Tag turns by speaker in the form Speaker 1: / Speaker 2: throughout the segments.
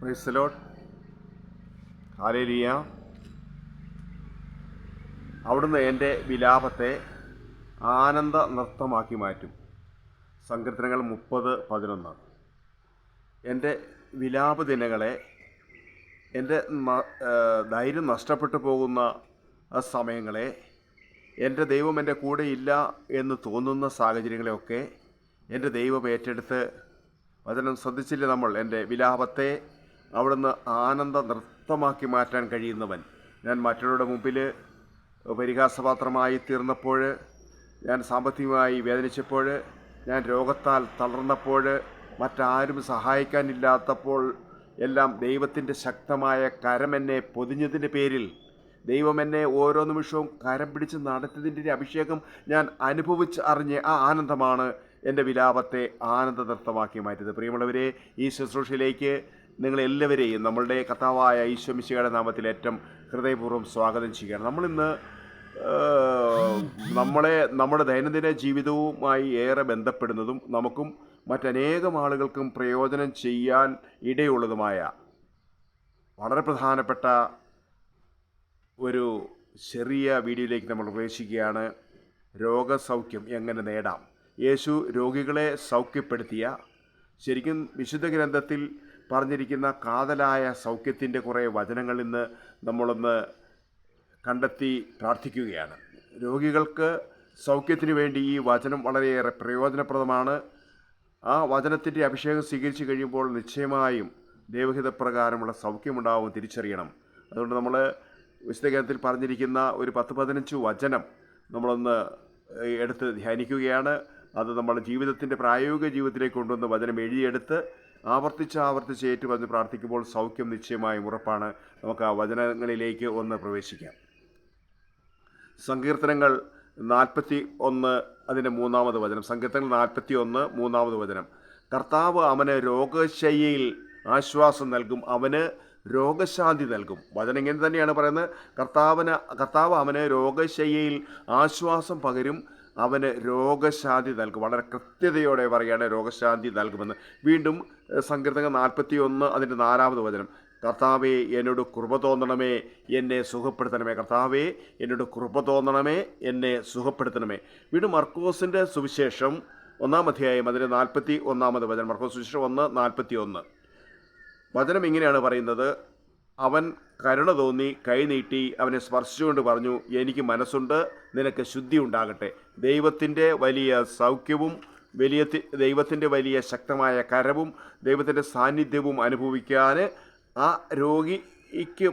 Speaker 1: പ്രൈസലോട്ട് hallelujah അവിടുന്ന് എന്റെ വിലാപത്തെ ആനന്ദ നൃത്തമാക്കി മാറ്റും. സങ്കീർത്തനങ്ങൾ മുപ്പത് പതിനൊന്ന്. എന്റെ വിലാപ ദിനങ്ങളെ എന്റെ ധൈര്യം നഷ്ടപ്പെട്ടു പോകുന്ന സമയങ്ങളെ എന്റെ ദൈവം എന്റെ കൂടെ ഇല്ല എന്ന് തോന്നുന്ന സാഹചര്യങ്ങളെയൊക്കെ എന്റെ ദൈവം ഏറ്റെടുത്ത് വചനം ശ്രദ്ധിച്ചില്ല നമ്മൾ? എന്റെ വിലാപത്തെ അവിടുന്ന് ആനന്ദ നൃത്തമാക്കി മാറ്റാൻ കഴിയുന്നവൻ. ഞാൻ മറ്റുള്ളവരുടെ മുമ്പിൽ പരിഹാസപാത്രമായി തീർന്നപ്പോൾ ഞാൻ സാമ്പത്തികമായി വേദനിച്ചപ്പോൾ ഞാൻ രോഗത്താൽ തളർന്നപ്പോൾ മറ്റാരും സഹായിക്കാനില്ലാത്തപ്പോൾ എല്ലാം ദൈവത്തിന്റെ ശക്തമായ കരമെന്നെ പൊതിഞ്ഞതിന്റെ പേരിൽ ദൈവം എന്നെ ഓരോ നിമിഷവും കരം പിടിച്ച് നടത്തിയതിന്റെ അഭിഷേകം ഞാൻ അനുഭവിച്ച് അറിഞ്ഞ് ആ ആനന്ദമാണ് എന്റെ വിലാപത്തെ ആനന്ദ നൃത്തമാക്കി മാറ്റിയത്. പ്രിയമുള്ളവരെ ഈ ശുശ്രൂഷയിലേക്ക് നിങ്ങളെല്ലാവരെയും നമ്മളുടെ കഥാവായ ഈശ്വമിശിയുടെ നാമത്തിൽ ഏറ്റവും ഹൃദയപൂർവം സ്വാഗതം ചെയ്യുകയാണ്. നമ്മളിന്ന് നമ്മളെ നമ്മുടെ ദൈനംദിന ജീവിതവുമായി ഏറെ ബന്ധപ്പെടുന്നതും നമുക്കും മറ്റനേകം ആളുകൾക്കും പ്രയോജനം ചെയ്യാൻ ഇടയുള്ളതുമായ വളരെ പ്രധാനപ്പെട്ട ഒരു ചെറിയ വീഡിയോയിലേക്ക് നമ്മൾ പ്രവേശിക്കുകയാണ്. രോഗസൗഖ്യം എങ്ങനെ നേടാം? യേശു രോഗികളെ സൗഖ്യപ്പെടുത്തിയ ശരിക്കും വിശുദ്ധ ഗ്രന്ഥത്തിൽ പറഞ്ഞിരിക്കുന്ന കാതലായ സൗഖ്യത്തിന്റെ കുറേ വചനങ്ങൾ ഇന്ന് നമ്മളൊന്ന് കണ്ടെത്തി പ്രാർത്ഥിക്കുകയാണ്. രോഗികൾക്ക് സൗഖ്യത്തിന് വേണ്ടി ഈ വചനം വളരെയേറെ പ്രയോജനപ്രദമാണ്. ആ വചനത്തിന്റെ അഭിഷേകം സ്വീകരിച്ചു കഴിയുമ്പോൾ നിശ്ചയമായും ദൈവഹിതപ്രകാരമുള്ള സൗഖ്യമുണ്ടാവും തിരിച്ചറിയണം. അതുകൊണ്ട് നമ്മൾ വിശുദ്ധഗ്രന്ഥത്തിൽ പറഞ്ഞിരിക്കുന്ന ഒരു പത്ത് പതിനഞ്ച് വചനം നമ്മളൊന്ന് എടുത്ത് ധ്യാനിക്കുകയാണ്. അത് നമ്മുടെ ജീവിതത്തിന്റെ പ്രായോഗിക ജീവിതത്തിലേക്ക് കൊണ്ടുവന്ന് വചനം എഴുതിയെടുത്ത് ആവർത്തിച്ച് ആവർത്തിച്ച് ഏറ്റുപറഞ്ഞ് പ്രാർത്ഥിക്കുമ്പോൾ സൗഖ്യം നിശ്ചയമായും ഉറപ്പാണ്. നമുക്ക് ആ വചനങ്ങളിലേക്ക് ഒന്ന് പ്രവേശിക്കാം. സങ്കീർത്തനങ്ങൾ നാൽപ്പത്തി ഒന്ന് അതിന്റെ മൂന്നാമത് വചനം. സങ്കീർത്തനങ്ങൾ നാൽപ്പത്തി ഒന്ന് മൂന്നാമത് വചനം. കർത്താവ് അവന് രോഗശയ്യയിൽ ആശ്വാസം നൽകും. അവന് രോഗശാന്തി നൽകും. വചനം ഇങ്ങനെ തന്നെയാണ് പറയുന്നത്. കർത്താവിന് കർത്താവ് അവന് രോഗശയ്യയിൽ ആശ്വാസം പകരും. അവന് രോഗശാന്തി നൽകും. വളരെ കൃത്യതയോടെ പറയുകയാണ് രോഗശാന്തി നൽകുമെന്ന്. വീണ്ടും ഏഹ്, സങ്കീർത്തനം നാൽപ്പത്തി ഒന്ന് അതിന്റെ നാലാമത് വചനം. കർത്താവെ എന്നോട് കൃപ തോന്നണമേ എന്നെ സുഖപ്പെടുത്തണമേ. കർത്താവെ എന്നോട് കൃപ തോന്നണമേ എന്നെ സുഖപ്പെടുത്തണമേ. വീണ്ടും മർക്കോസിന്റെ സുവിശേഷം ഒന്നാം അധ്യായം അതിന്റെ നാൽപ്പത്തി ഒന്നാമത് വചനം. മർക്കോസ് സുവിശേഷം ഒന്ന് നാൽപ്പത്തി ഒന്ന് വചനം ഇങ്ങനെയാണ് പറയുന്നത്. അവൻ കരുണ തോന്നി കൈനീട്ടി അവനെ സ്പർശിച്ചുകൊണ്ട് പറഞ്ഞു എനിക്ക് മനസ്സുണ്ട് നിനക്ക് ശുദ്ധി ഉണ്ടാകട്ടെ ദൈവത്തിന്റെ വലിയ സൗഖ്യവും വലിയ ദൈവത്തിന്റെ വലിയ ശക്തമായ കരവും ദൈവത്തിന്റെ സാന്നിധ്യവും അനുഭവിക്കാൻ ആ രോഗിക്ക്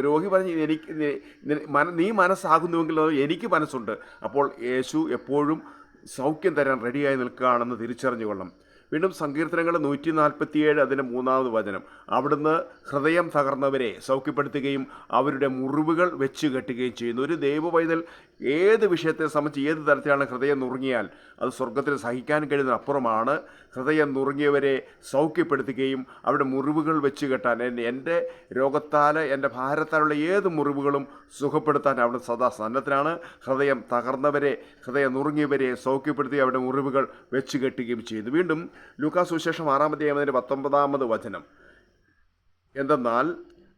Speaker 1: രോഗി പറഞ്ഞ് എനിക്ക് നി- നി- മന- നീ മനസ്സാകുന്നുവെങ്കിൽ എനിക്ക് മനസ്സുണ്ട്. അപ്പോൾ യേശു എപ്പോഴും സൗഖ്യം തരാൻ റെഡിയായി നിൽക്കുകയാണെന്ന് തിരിച്ചറിഞ്ഞുകൊള്ളണം. വീണ്ടും സങ്കീർത്തനങ്ങൾ നൂറ്റി നാൽപ്പത്തിയേഴ് അതിന്റെ മൂന്നാമത് വചനം. അവിടുന്ന് ഹൃദയം തകർന്നവരെ സൗഖ്യപ്പെടുത്തുകയും അവരുടെ മുറിവുകൾ വെച്ച് കെട്ടുകയും ചെയ്യുന്നു. ഒരു ദൈവവൈതൽ ഏത് വിഷയത്തെ സംബന്ധിച്ച് ഏത് തരത്തിലാണ് ഹൃദയം നുറുങ്ങിയാൽ അത് സ്വർഗത്തിൽ സഹിക്കാൻ കഴിയുന്ന അപ്പുറമാണ് ഹൃദയം നുറുങ്ങിയവരെ സൗഖ്യപ്പെടുത്തുകയും അവിടെ മുറിവുകൾ വെച്ച് കെട്ടാൻ എന്റെ രോഗത്താൽ എന്റെ ഭാരത്താലുള്ള ഏത് മുറിവുകളും സുഖപ്പെടുത്താൻ അവിടെ സദാ സന്നദ്ധനാണ്. ഹൃദയം തകർന്നവരെ ഹൃദയം നുറുങ്ങിയവരെ സൗഖ്യപ്പെടുത്തി അവിടെ മുറിവുകൾ വെച്ച് കെട്ടുകയും ചെയ്തു. വീണ്ടും ലൂക്കാസ് സുശേഷം ആറാമത്തെ അതിന്റെ പത്തൊമ്പതാമത് വചനം. എന്തെന്നാൽ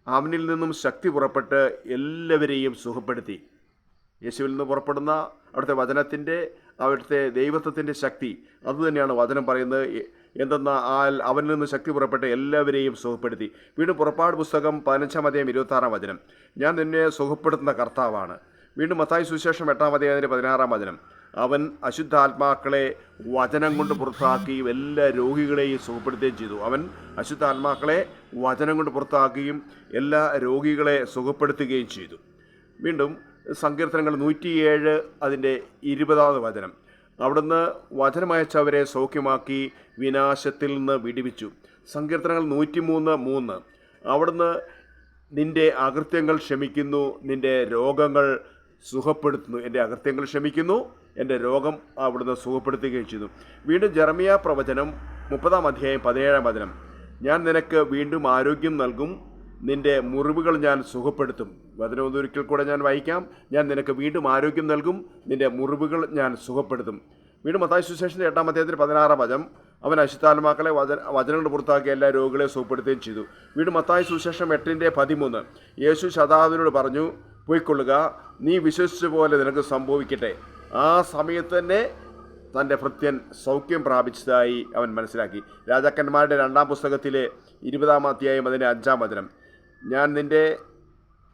Speaker 1: അവനിൽ നിന്നും ശക്തി പുറപ്പെട്ട് എല്ലാവരെയും സുഖപ്പെടുത്തി. യേശുവിൽ നിന്ന് പുറപ്പെടുന്ന അവിടുത്തെ വചനത്തിന്റെ അവിടുത്തെ ദൈവത്വത്തിന്റെ ശക്തി. അതുതന്നെയാണ് വചനം പറയുന്നത്. എന്തെന്നാൽ എന്തെന്നാൽ അവനിൽ നിന്ന് ശക്തി പുറപ്പെട്ട് എല്ലാവരെയും സുഖപ്പെടുത്തി. വീണ്ടും പുറപ്പാട് പുസ്തകം പതിനഞ്ചാം അധ്യായം ഇരുപത്താറാം വചനം. ഞാൻ നിന്നെ സുഖപ്പെടുത്തുന്ന കർത്താവാണ്. വീണ്ടും മത്തായി സുവിശേഷം എട്ടാം അധ്യായത്തിന്റെ പതിനാറാം വചനം. അവൻ അശുദ്ധാത്മാക്കളെ വചനം കൊണ്ട് പുറത്താക്കുകയും എല്ലാ രോഗികളെയും സുഖപ്പെടുത്തുകയും ചെയ്തു. അവൻ അശുദ്ധാത്മാക്കളെ വചനം കൊണ്ട് പുറത്താക്കുകയും എല്ലാ രോഗികളെ സുഖപ്പെടുത്തുകയും ചെയ്തു. വീണ്ടും സങ്കീർത്തനങ്ങൾ നൂറ്റിയേഴ് അതിന്റെ ഇരുപതാമത് വചനം. അവിടുന്ന് വചനമയച്ചവരെ സൗഖ്യമാക്കി വിനാശത്തിൽ നിന്ന് വിടിവിച്ചു. സങ്കീർത്തനങ്ങൾ നൂറ്റിമൂന്ന് മൂന്ന്. അവിടുന്ന് നിന്റെ അകൃത്യങ്ങൾ ക്ഷമിക്കുന്നു നിന്റെ രോഗങ്ങൾ സുഖപ്പെടുത്തുന്നു. എന്റെ അകൃത്യങ്ങൾ ക്ഷമിക്കുന്നു എന്റെ രോഗം അവിടുന്ന് സുഖപ്പെടുത്തുകയും ചെയ്തു. വീണ്ടും ജർമിയ പ്രവചനം മുപ്പതാം അധ്യായം പതിനേഴാം വചനം. ഞാൻ നിനക്ക് വീണ്ടും ആരോഗ്യം നൽകും നിന്റെ മുറിവുകൾ ഞാൻ സുഖപ്പെടുത്തും. വചനം ഒരിക്കൽ കൂടെ ഞാൻ വായിക്കാം. ഞാൻ നിനക്ക് വീണ്ടും ആരോഗ്യം നൽകും. നിന്റെ മുറിവുകൾ ഞാൻ സുഖപ്പെടുത്തും. വീണ്ടും മത്തായി സുശേഷന്റെ എട്ടാം അദ്ദേഹത്തിന് പതിനാറാം വചം അവൻ അശുദ്ധാത്മാക്കളെ വചന വചനങ്ങൾ പുറത്താക്കി എല്ലാ രോഗികളെ സുഖപ്പെടുത്തുകയും ചെയ്തു. വീണ്ടും മത്തായ സുശേഷം എട്ടിന്റെ പതിമൂന്ന്. യേശു ശതാവിനോട് പറഞ്ഞു പോയിക്കൊള്ളുക. നീ വിശ്വസിച്ച പോലെ നിനക്ക് സംഭവിക്കട്ടെ. ആ സമയത്ത് തന്നെ തന്റെ ഭൃത്യൻ സൗഖ്യം പ്രാപിച്ചതായി അവൻ മനസ്സിലാക്കി. രാജാക്കന്മാരുടെ രണ്ടാം പുസ്തകത്തിലെ ഇരുപതാം അധ്യായം അതിന്റെ അഞ്ചാം വചനം. ഞാൻ നിന്റെ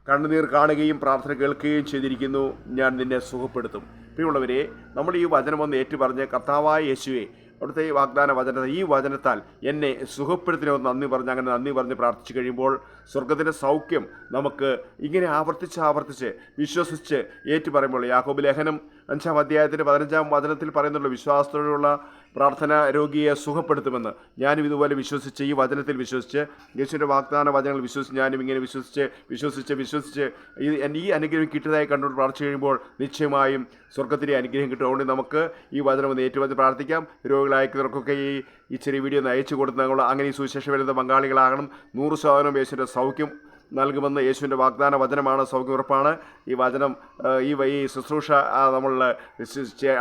Speaker 1: കണ്ണുനീർ കാണുകയും പ്രാർത്ഥന കേൾക്കുകയും ചെയ്തിരിക്കുന്നു. ഞാൻ നിന്നെ സുഖപ്പെടുത്തും. പ്രിയമുള്ളവരെ നമ്മൾ ഈ വചനം ഒന്ന് ഏറ്റുപറഞ്ഞ് കർത്താവായ യേശുവെ അവിടുത്തെ ഈ വാഗ്ദാന വചന ഈ വചനത്താൽ എന്നെ സുഖപ്പെടുത്തിനോ നന്ദി പറഞ്ഞ് അങ്ങനെ നന്ദി പറഞ്ഞ് പ്രാർത്ഥിച്ചു കഴിയുമ്പോൾ സ്വർഗത്തിന്റെ സൗഖ്യം നമുക്ക് ഇങ്ങനെ ആവർത്തിച്ച് ആവർത്തിച്ച് വിശ്വസിച്ച് ഏറ്റുപറയുമ്പോൾ യാഹോബ് ലേഖനം അഞ്ചാം അധ്യായത്തിന്റെ പതിനഞ്ചാം വചനത്തിൽ പറയുന്നുള്ള വിശ്വാസത്തോടുള്ള പ്രാർത്ഥന രോഗിയെ സുഖപ്പെടുത്തുമെന്ന്. ഞാനും ഇതുപോലെ വിശ്വസിച്ച് ഈ വചനത്തിൽ വിശ്വസിച്ച് യേശുവിന്റെ വാഗ്ദാന വചനങ്ങൾ വിശ്വസിച്ച് ഞാനും ഇങ്ങനെ വിശ്വസിച്ച് വിശ്വസിച്ച് വിശ്വസിച്ച് ഈ ഈ അനുഗ്രഹം കിട്ടിയതായി കണ്ടുകൊണ്ട് പ്രാർത്ഥിച്ചു കഴിയുമ്പോൾ നിശ്ചയമായും സ്വർഗത്തിന്റെ അനുഗ്രഹം കിട്ടും. അതുകൊണ്ട് നമുക്ക് ഈ വചനം ഒന്ന് ഏറ്റുവന്ന് പ്രാർത്ഥിക്കാം. രോഗികളായിരിക്കുന്നവർക്കൊക്കെ ഈ ഈ ചെറിയ വീഡിയോ ഒന്ന് അയച്ചു കൊടുത്ത് അങ്ങനെ ഈ സുവിശേഷം വരുന്ന പങ്കാളികളാകണം. നൂറ് ശതമാനം യേശുവിന്റെ സൗഖ്യം നൽകുമെന്ന് യേശുവിന്റെ വാഗ്ദാന വചനമാണ്. സൗഖ്യമുറപ്പാണ് ഈ വചനം ഈ ഈ ശുശ്രൂഷ നമ്മൾ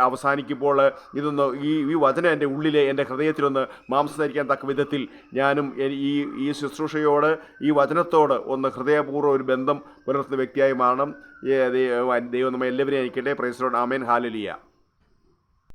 Speaker 1: അവസാനിക്കുമ്പോൾ ഇതൊന്ന് ഈ ഈ വചനം എന്റെ ഉള്ളിലെ എന്റെ ഹൃദയത്തിലൊന്ന് മാംസം ധരിക്കാൻ തക്ക വിധത്തിൽ ഞാനും ഈ ഈ ശുശ്രൂഷയോട് ഈ വചനത്തോട് ഒന്ന് ഹൃദയപൂർവം ഒരു ബന്ധം പുലർത്തുന്ന വ്യക്തിയായി മാറണം. ദൈവം നമ്മൾ നമ്മെ എല്ലാവരെയും അയക്കട്ടെ പ്രൈസലോട് ആമേൻ. ഹാലലിയ.